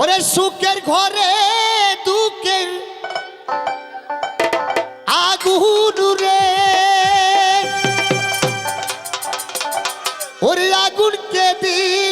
ওরে সুখের ঘরে দুঃখের আগুন রে। আগুন আগুনকে দিয়ে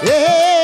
Yeah.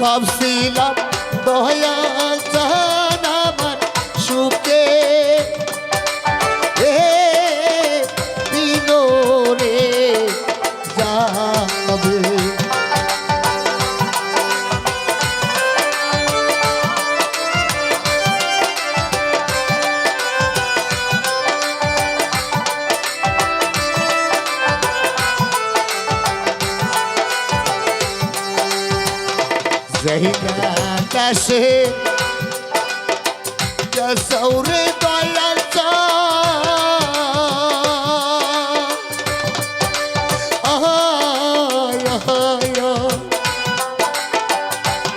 ভাবছিলাম দয়া আসে সৌরে দয়া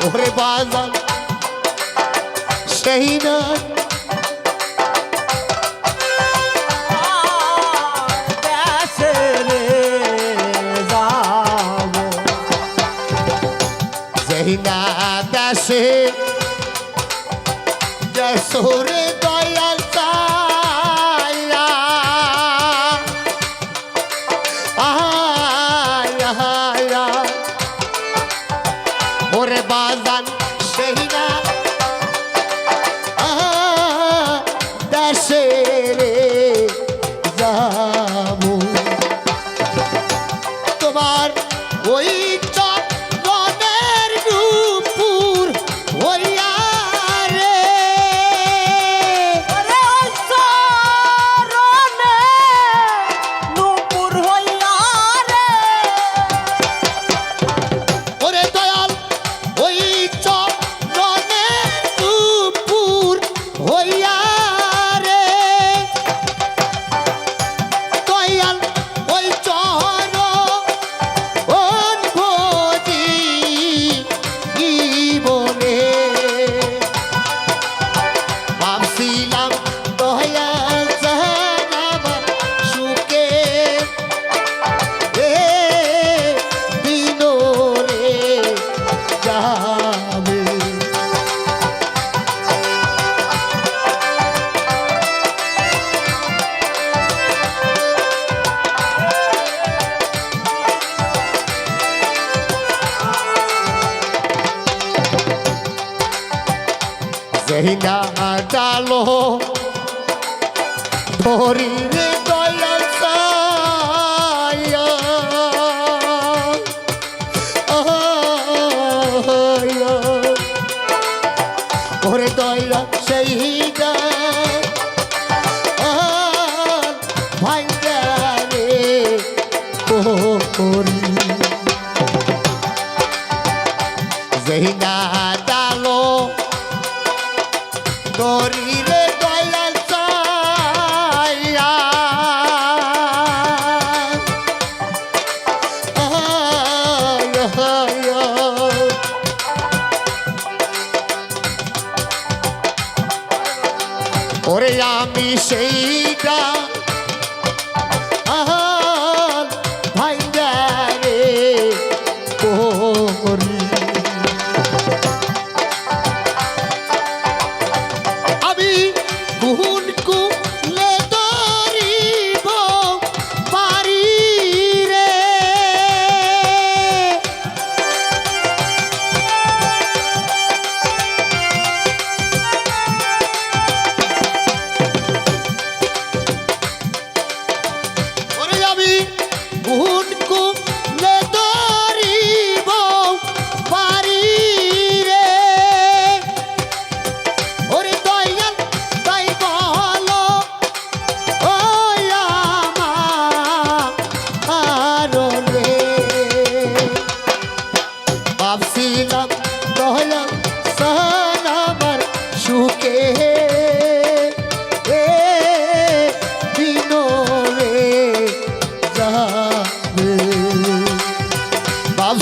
ওরে বাজার সেই না say তোরে দয়াল তাইয়া। আহায়া ওরে বাজান যেই না ডালো ধরি রে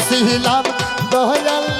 ছিলাম দয়াল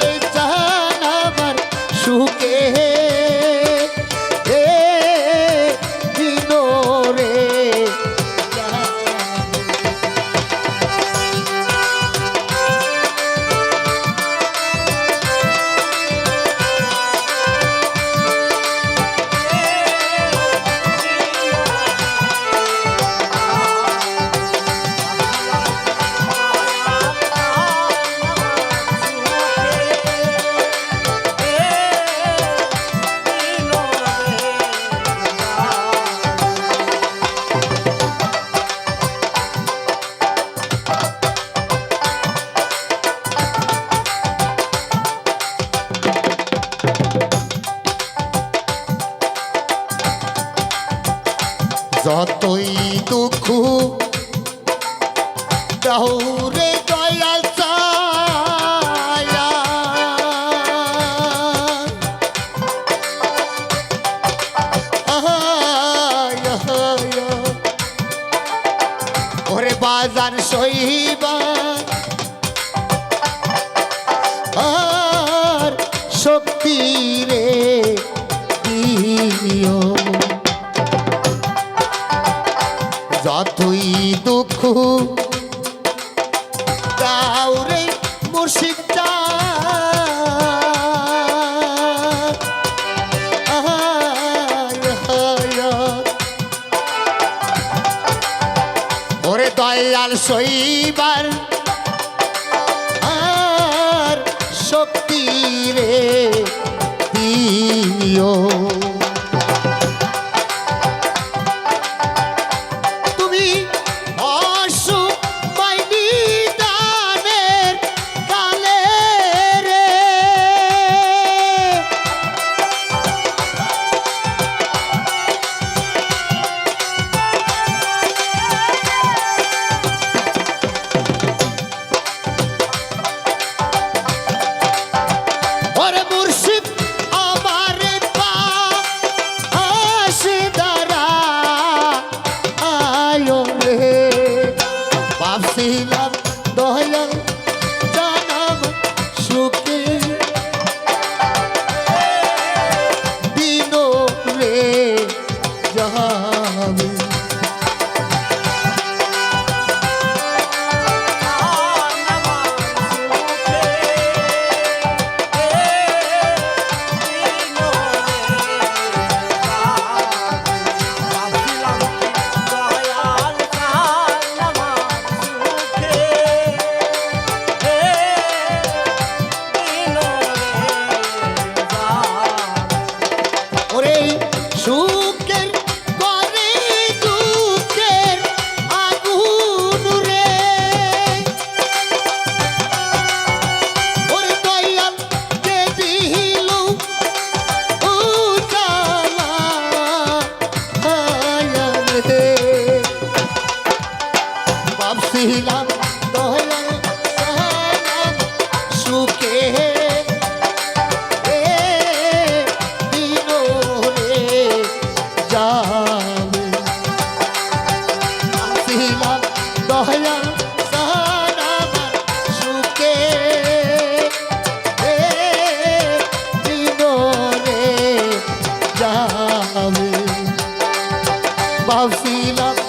দৌড়ে দয়াল সইবার আর শক্তি রে দিও। ভাবছিলাম